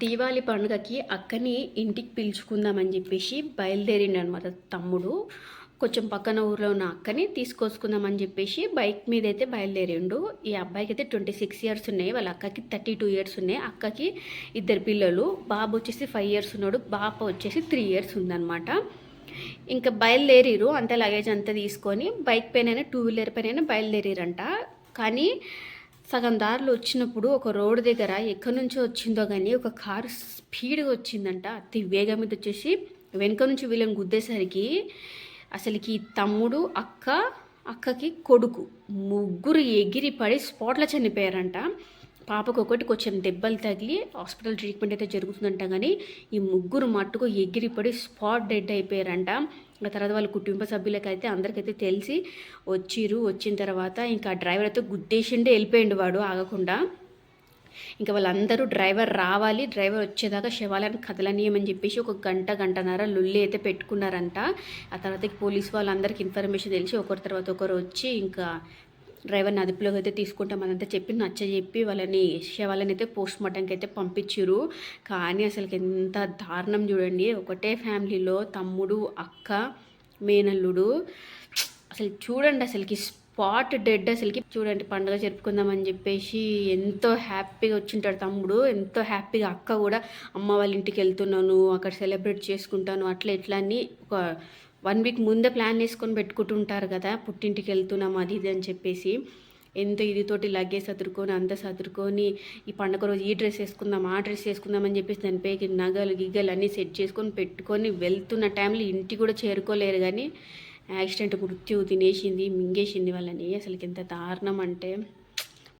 దీపావళి పండుగకి అక్కని ఇంటికి పిలుచుకుందామని చెప్పేసి బయలుదేరిండు అనమాట తమ్ముడు. కొంచెం పక్కన ఊర్లో ఉన్న అక్కని తీసుకొచ్చుకుందామని చెప్పేసి బైక్ మీద అయితే బయలుదేరిండు. ఈ అబ్బాయికి అయితే ట్వంటీ సిక్స్ ఇయర్స్ ఉన్నాయి. వాళ్ళ అక్కకి థర్టీ టూ ఇయర్స్ ఉన్నాయి. అక్కకి ఇద్దరు పిల్లలు. బాబు వచ్చేసి ఫైవ్ ఇయర్స్ ఉన్నాడు. బాప వచ్చేసి త్రీ ఇయర్స్ ఉందన్నమాట. ఇంకా బయలుదేరిరు. అంత లగేజ్ అంతా తీసుకొని బైక్ పైన టూ వీలర్ పైన బయలుదేరిరంట. కానీ సగం దారిలో వచ్చినప్పుడు ఒక రోడ్ దగ్గర ఎక్కడి నుంచో వచ్చిందో కానీ ఒక కారు స్పీడ్గా వచ్చిందంట. అతి వేగం మీద వచ్చేసి వెనుక నుంచి వీళ్ళని గుద్దేసరికి అసలుకి తమ్ముడు అక్క అక్కకి కొడుకు ముగ్గురు ఎగిరి పడి స్పాట్లో చనిపోయారంట. పాపకు ఒకటి కొంచెం దెబ్బలు తగిలి హాస్పిటల్ ట్రీట్మెంట్ అయితే జరుగుతుందంట కానీ ఈ ముగ్గురు మట్టుకు ఎగిరిపడి స్పాట్ డెడ్ అయిపోయారంట. ఆ తర్వాత వాళ్ళ కుటుంబ సభ్యులకైతే అందరికైతే తెలిసి వచ్చిరు. వచ్చిన తర్వాత ఇంకా డ్రైవర్ అయితే గుద్దేసిండే వెళ్ళిపోయిండు వాడు ఆగకుండా. ఇంకా వాళ్ళందరూ డ్రైవర్ రావాలి. డ్రైవర్ వచ్చేదాకా శవాలను కదలనీయమని చెప్పేసి ఒక గంట గంటన్నర లొల్లి అయితే పెట్టుకున్నారంట. ఆ తర్వాత పోలీస్ వాళ్ళందరికీ ఇన్ఫర్మేషన్ తెలిసి ఒకరి తర్వాత ఒకరు వచ్చి ఇంకా డ్రైవర్ని అదుపులోకి అయితే తీసుకుంటామనంతా చెప్పి నచ్చ చెప్పి వాళ్ళని వాళ్ళని అయితే పోస్ట్ మార్టంకి అయితే పంపించారు కానీ అసలు ఎంత దారుణం చూడండి. ఒకటే ఫ్యామిలీలో తమ్ముడు అక్క మేనల్లుడు. అసలు చూడండి అసలుకి స్పాట్ డెడ్ అసలుకి. చూడండి పండుగ జరుపుకుందామని చెప్పేసి ఎంతో హ్యాపీగా వచ్చింటాడు తమ్ముడు. ఎంతో హ్యాపీగా అక్క కూడా అమ్మ వాళ్ళ ఇంటికి వెళ్తున్నాను అక్కడ సెలబ్రేట్ చేసుకుంటాను అట్లా ఇట్లా అని ఒక వన్ వీక్ ముందే ప్లాన్ వేసుకొని పెట్టుకుంటుంటారు కదా పుట్టింటికి వెళ్తున్నాం అది ఇది అని చెప్పేసి. ఎంతో ఇదితోటి లగేజ్ సదురుకొని అంత సదురుకొని ఈ పండుగ రోజు ఈ డ్రెస్ వేసుకుందాం ఆ డ్రెస్ వేసుకుందాం అని చెప్పేసి దానిపైకి నగలు గిగ్గలు అన్నీ సెట్ చేసుకొని పెట్టుకొని వెళ్తున్న టైంలో ఇంటికి కూడా చేరుకోలేరు కానీ యాక్సిడెంట్ మృత్యు తినేసింది మింగేసింది వాళ్ళని. అసలుకి ఎంత దారుణం అంటే